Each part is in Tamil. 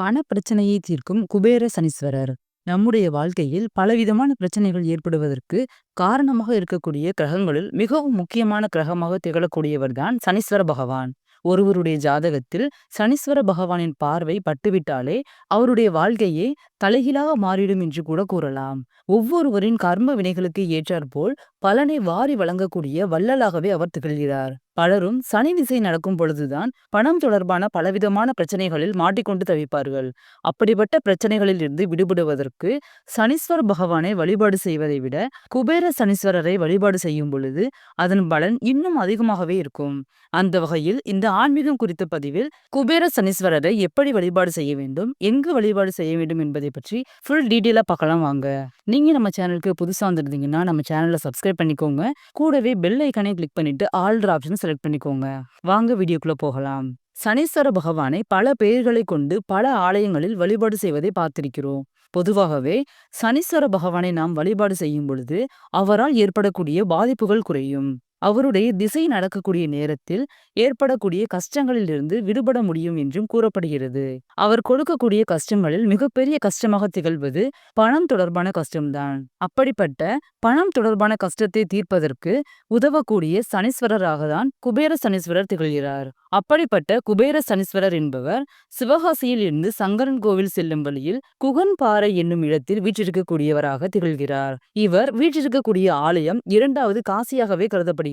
பண பிரச்சனையை தீர்க்கும் குபேர சனீஸ்வரர். நம்முடைய வாழ்க்கையில் பலவிதமான பிரச்சனைகள் ஏற்படுவதற்கு காரணமாக இருக்கக்கூடிய கிரகங்களில் மிகவும் முக்கியமான கிரகமாக திகழக்கூடியவர்தான் சனீஸ்வர பகவான். ஒருவருடைய ஜாதகத்தில் சனீஸ்வர பகவானின் பார்வை பட்டுவிட்டாலே அவருடைய வாழ்க்கையே தலைகீழாக மாறிடும் என்று கூட கூறலாம். ஒவ்வொருவரின் கர்ம வினைகளுக்கு ஏற்றாற்போல் பலனை வாரி வழங்கக்கூடிய வள்ளலாகவே அவர் திகழ்கிறார். பலரும் சனி திசை நடக்கும் பொழுதுதான் பணம் தொடர்பான பலவிதமான பிரச்சனைகளில் மாட்டிக்கொண்டு தவிப்பார்கள். அப்படிப்பட்ட பிரச்சனைகளில் இருந்து விடுபடுவதற்கு சனீஸ்வர பகவானை வழிபாடு செய்வதை விட குபேர சனீஸ்வரரை வழிபாடு செய்யும் பொழுது அதன் பலன் இன்னும் அதிகமாகவே இருக்கும். அந்த வகையில் இந்த ஆன்மீகம் குறித்த பதிவில் குபேர சனீஸ்வரரை எப்படி வழிபாடு செய்ய வேண்டும் எங்கு வழிபாடு செய்ய வேண்டும் என்பதை பற்றி ஃபுல் டீட்டெயிலாக பார்க்கலாம் வாங்க. நீங்க நம்ம சேனலுக்கு புதுசாக வந்திருந்தீங்கன்னா நம்ம சேனலை சப்ஸ்கிரைப் பண்ணிக்கோங்க. கூடவே பெல் ஐக்கானே கிளிக் பண்ணிட்டு ஆல்ட்ரு ஆப்ஷன் செலக்ட் பண்ணிக்கோங்க. வாங்க வீடியோக்குள்ள போகலாம். சனீஸ்வர பகவானை பல பெயர்களை கொண்டு பல ஆலயங்களில் வழிபாடு செய்வதை பார்த்திருக்கிறோம். பொதுவாகவே சனீஸ்வர பகவானை நாம் வழிபாடு செய்யும் பொழுது அவரால் ஏற்படக்கூடிய பாதிப்புகள் குறையும். அவருடைய திசை நடக்கக்கூடிய நேரத்தில் ஏற்படக்கூடிய கஷ்டங்களிலிருந்து விடுபட முடியும் என்றும் கூறப்படுகிறது. அவர் கொடுக்கக்கூடிய கஷ்டங்களில் மிகப்பெரிய கஷ்டமாக திகழ்வது பணம் தொடர்பான கஷ்டம்தான். அப்படிப்பட்ட பணம் தொடர்பான கஷ்டத்தை தீர்ப்பதற்கு உதவக்கூடிய சனீஸ்வரராக தான் குபேர சனீஸ்வரர் திகழ்கிறார். அப்படிப்பட்ட குபேர சனீஸ்வரர் என்பவர் சிவகாசியில் இருந்து சங்கரன் கோவில் செல்லும் வழியில் குகன் பாறை என்னும் இடத்தில் வீற்றிருக்கக்கூடியவராக திகழ்கிறார். இவர் வீற்றிருக்கக்கூடிய ஆலயம் இரண்டாவது காசியாகவே கருதப்படுகிறது.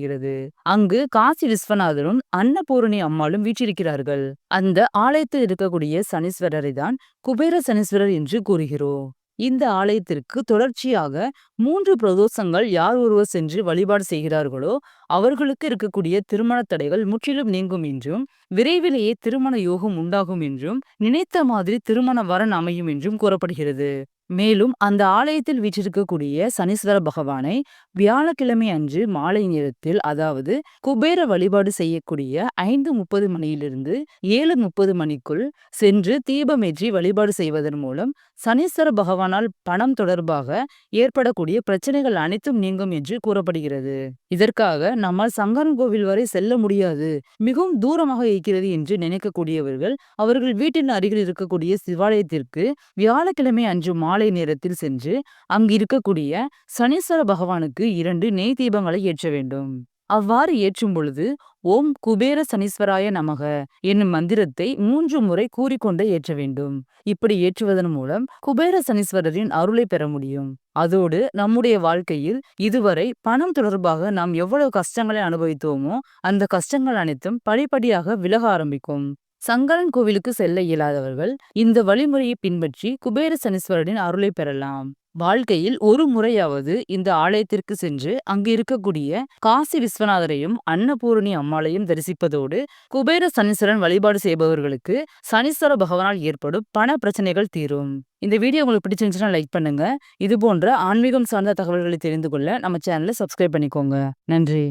அங்கு காசி விஸ்வநாதரும் அன்னபூரணி அம்மாளும் வீற்றிருக்கிறார்கள். அந்த ஆலயத்தில் இருக்கக்கூடிய சனீஸ்வரரை தான் குபேர சனீஸ்வரர் என்று கூறுகிறோம். இந்த ஆலயத்திற்கு தொடர்ச்சியாக மூன்று பிரதோஷங்கள் யார் ஒருவர் சென்று வழிபாடு செய்கிறார்களோ அவர்களுக்கு இருக்கக்கூடிய திருமண தடைகள் முற்றிலும் நீங்கும் என்றும் விரைவிலேயே திருமண யோகம் உண்டாகும் என்றும் நினைத்த மாதிரி திருமண வரன் அமையும் என்றும் கூறப்படுகிறது. மேலும் அந்த ஆலயத்தில் வீற்றிருக்கக்கூடிய சனீஸ்வர பகவானை வியாழக்கிழமை அன்று மாலை நேரத்தில் அதாவது குபேர வழிபாடு செய்யக்கூடிய ஐந்து முப்பது மணியிலிருந்து ஏழு முப்பது மணிக்குள் சென்று தீபமேற்றி வழிபாடு செய்வதன் மூலம் சனீஸ்வர பகவானால் பணம் தொடர்பாக ஏற்படக்கூடிய பிரச்சனைகள் அனைத்தும் நீங்கும் என்று கூறப்படுகிறது. இதற்காக நம்மால் சங்கரன் கோவில் வரை செல்ல முடியாது. மிகவும் தூரமாக இருக்கிறது என்று நினைக்கக்கூடியவர்கள் அவர்கள் வீட்டின் அருகில் இருக்கக்கூடிய சிவாலயத்திற்கு வியாழக்கிழமை அன்று மாலை மாலை நேரத்தில் சென்று அங்கு இருக்கக்கூடிய சனீஸ்வர பகவானுக்கு இரண்டு நெய் தீபங்களை ஏற்ற வேண்டும். அவ்வாறு ஏற்றும் பொழுது ஓம் குபேர சனீஸ்வராய நமக என்னும் மந்திரத்தை மூன்று முறை கூறிக்கொண்டே ஏற்ற வேண்டும். இப்படி ஏற்றுவதன் மூலம் குபேர சனீஸ்வரரின் அருளை பெற முடியும். அதோடு நம்முடைய வாழ்க்கையில் இதுவரை பணம் தொடர்பாக நாம் எவ்வளவு கஷ்டங்களை அனுபவித்தோமோ அந்த கஷ்டங்கள் அனைத்தும் படிப்படியாக விலக ஆரம்பிக்கும். சங்கரன் கோவிலுக்கு செல்ல இயலாதவர்கள் இந்த வழிமுறையை பின்பற்றி குபேர சனீஸ்வரரின் அருளை பெறலாம். வாழ்க்கையில் ஒரு முறையாவது இந்த ஆலயத்திற்கு சென்று அங்கு இருக்கக்கூடிய காசி விஸ்வநாதரையும் அன்னபூரணி அம்மாளையும் தரிசிப்பதோடு குபேர சனீஸ்வரன் வழிபாடு செய்பவர்களுக்கு சனீஸ்வர பகவானால் ஏற்படும் பண பிரச்சனைகள் தீரும். இந்த வீடியோ உங்களுக்கு பிடிச்சிருந்துச்சுன்னா லைக் பண்ணுங்க. இது போன்ற ஆன்மீகம் சார்ந்த தகவல்களை தெரிந்து கொள்ள நம்ம சேனலை சப்ஸ்கிரைப் பண்ணிக்கோங்க. நன்றி.